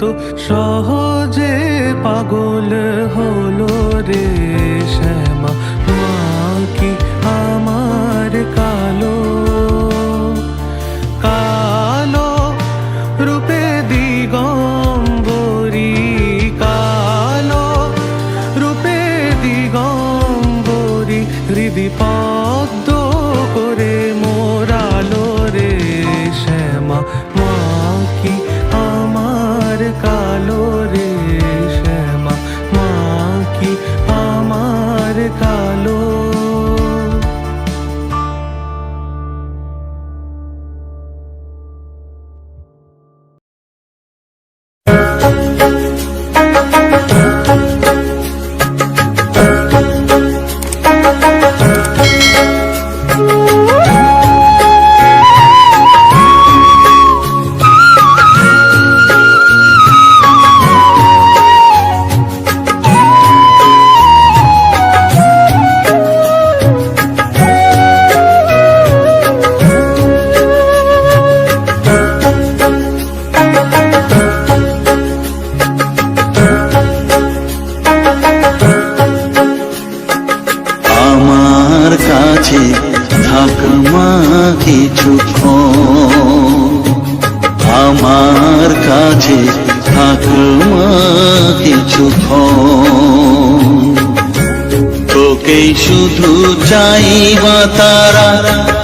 কমলাকান্ত সহজে পাগল হলো রে শ্যামা মা কি আমার কালো কাছে থাক মা কিছুক্ষণ আমার কাছে থাক মা কিছুক্ষণ তোকেই শুধু চাইবা তারা,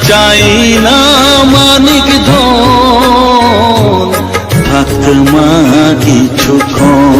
চাই না মানিক ধন। থাক মা কিছুক্ষণ